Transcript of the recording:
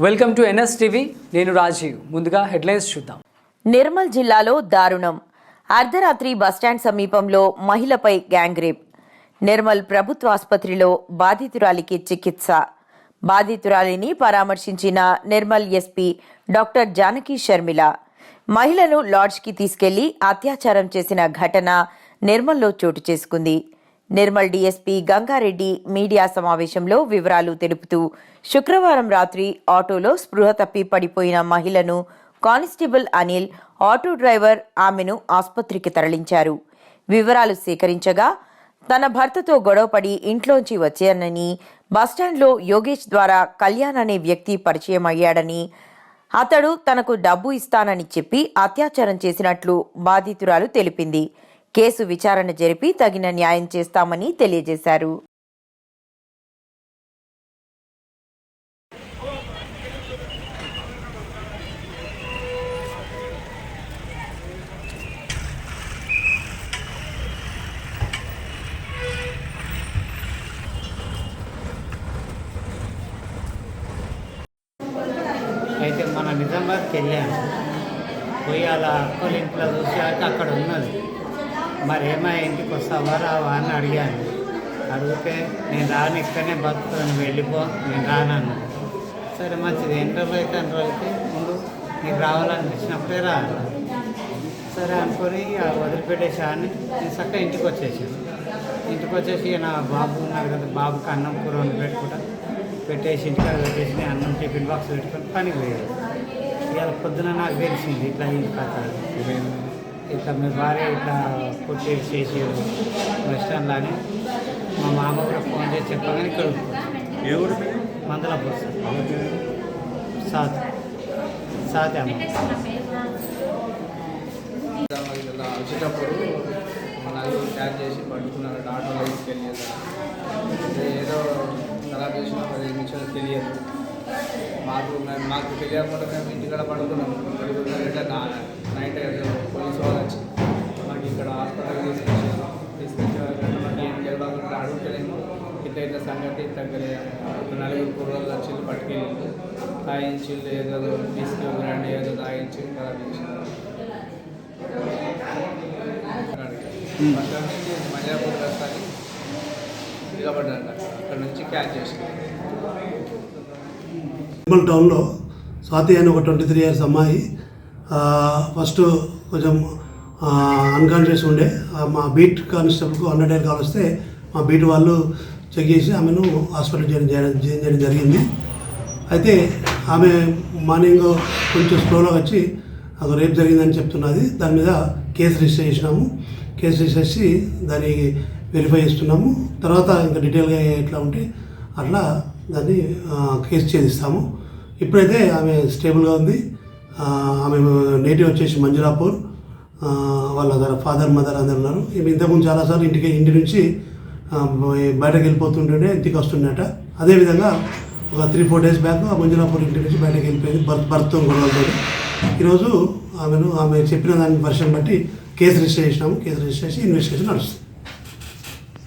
Welcome to NS TV నేను రాజీవ్. ముందుగా headlines చూద్దాం. నిర్మల్ జిల్లాలో దారుణం. అర్ధరాత్రి బస్టాండ్ సమీపంలో మహిళపై గ్యాంగ్ రేప్. నిర్మల్ ప్రభుత్వ ఆసుపత్రిలో బాధితురాలికి చికిత్స. బాధితురాలిని పరామర్శించిన నిర్మల్ ఎస్పీ డాక్టర్ జానకి షర్మిల. మహిళను లాడ్జ్కి తీసుకెళ్ళి అత్యాచారం చేసిన ఘటన నిర్మల్లో చోటు చేసుకుంది. నిర్మల్ డీఎస్పీ గంగారెడ్డి మీడియా సమావేశంలో వివరాలు తెలుపుతూ శుక్రవారం రాత్రి ఆటోలో స్పృహ తప్పి పడిపోయిన మహిళను కానిస్టేబుల్ అనిల్ ఆటో డ్రైవర్ ఆమెను ఆసుపత్రికి తరలించారు. వివరాలు సేకరించగా తన భర్తతో గొడవపడి ఇంట్లోంచి వచ్చానని బస్టాండ్లో యోగేష్ ద్వారా కళ్యాణ్ అనే వ్యక్తి పరిచయం అయ్యాడని అతడు తనకు డబ్బు ఇస్తానని చెప్పి అత్యాచారం చేసినట్లు బాధితురాలు తెలిపింది. కేసు విచారణ జరిపి తగిన న్యాయం చేస్తామని తెలియజేశారు. అయితే మన నిజామాబాద్కి వెళ్ళాము పోయి అలా అక్కల ఇంట్లో చూసాక అక్కడ ఉన్నది. మరి ఇంటికి వస్తావా రావా అని అడిగాను. అడిగితే నేను రాను ఇక్కడనే బతుకుని వెళ్ళిపో నేను రానన్ను సరే మంచిది. ఎన్ని రోజులు అయితే అన్ని రోజులకి? ముందు నీకు రావాలనిపించినప్పుడే రా సరే అనుకొని ఇక నేను చక్కగా ఇంటికి వచ్చేసాను. ఇంటికి వచ్చేసి ఇక నా బాబు ఉన్నాడు కదా బాబుకి అన్నం కూర వండి పెట్టుకుంటా. పెట్టేసి ఇంటికాడ పెట్టేసి నేను అన్నం టిఫిన్ బాక్స్ పెట్టుకొని పనికి పోయాడు ఇవాళ పొద్దున నాకు తెలిసింది ఇట్లా ఇంటి కథ. ఇట్లా మీ భార్య ఇట్లా కొట్టి చేసి బస్ స్టాండ్లో అని మా మామ కూడా ఫోన్ చేసి చెప్పగానే ఇక్కడ ఏ ఊరు మందల బస్ సాత్. సాత్ అమ్మ. వచ్చేటప్పుడు నలుగురు క్యాచ్ చేసి పట్టుకున్నారు ఆటోలో తీసుకెళ్ళి అంటే ఏదో ఖరాబ్ చేసిన పదిహేను నిమిషాలు తెలియదు. మాకు మాకు తెలియకుండా మేము ఇంటికాడ పడుకున్నాం. ఇట్లా నా- నైట్ పోలీసు వాళ్ళు వచ్చి మాకు ఇక్కడ హాస్పిటల్ తీసుకొచ్చారు తీసుకొచ్చారు మాకు ఏం తెలియకుండా అడుగుతలేము ఇట్లా ఇట్లా సంగతి దగ్గర నలుగురు కుర్రోళ్ళు వచ్చి పట్టుకెళ్ళి తాగించి ఏదో తీసుకెళ్ళండి ఏదో తాగించి ఖరాబ్ అక్కడ నుంచి మజాపూర్ వస్తాని నిలబడ్డాడు అక్కడ నుంచి క్యాచ్ చేసుకున్నాం టౌన్లో స్వాతి అని ఒక ట్వంటీ త్రీ ఇయర్స్ అమ్మాయి ఫస్ట్ కొంచెం అన్కాన్షియస్ ఉండే. మా బీట్ కానిస్టేబుల్కు హండ్రెడ్ ఎయిర్ కాల్ వస్తే మా బీట్ వాళ్ళు చెక్ చేసి ఆమెను హాస్పిటల్ చేయడం చేయడం జరిగింది. అయితే ఆమె మార్నింగ్ కొంచెం స్లోలో వచ్చి అది రేపు జరిగిందని చెప్తున్నది. దాని మీద కేసు రిజిస్టర్ చేసినాము. కేసు రిజిస్టర్ చేసి దాన్ని వెరిఫై చేస్తున్నాము. తర్వాత ఇంకా డీటెయిల్గా ఎట్లా ఉంటే అట్లా దాన్ని కేసు ఛేదిస్తాము. ఇప్పుడైతే ఆమె స్టేబుల్గా ఉంది. ఆమె నేటివ్ వచ్చేసి మంజులాపూర్. వాళ్ళ ఫాదర్ మదర్ అందరు ఉన్నారు. ఈమె ఇంతకుముందు చాలాసార్లు ఇంటికి ఇంటి నుంచి బయటకు వెళ్ళిపోతుంటుండే ఇంటికి వస్తుండేట అదేవిధంగా ఒక త్రీ ఫోర్ డేస్ బ్యాక్ ఆ మంజులాపూర్ ఇంటి నుంచి బయటకు వెళ్ళిపోయింది బర్త్ బర్త్ గొడవలతో ఈరోజు ఆమెను ఆమె చెప్పిన దాని వర్షం బట్టి కేసు రిజిస్టర్ చేసినాము. కేసు రిజిస్టర్ చేసి ఇన్వెస్టిగేషన్ నడుస్తుంది.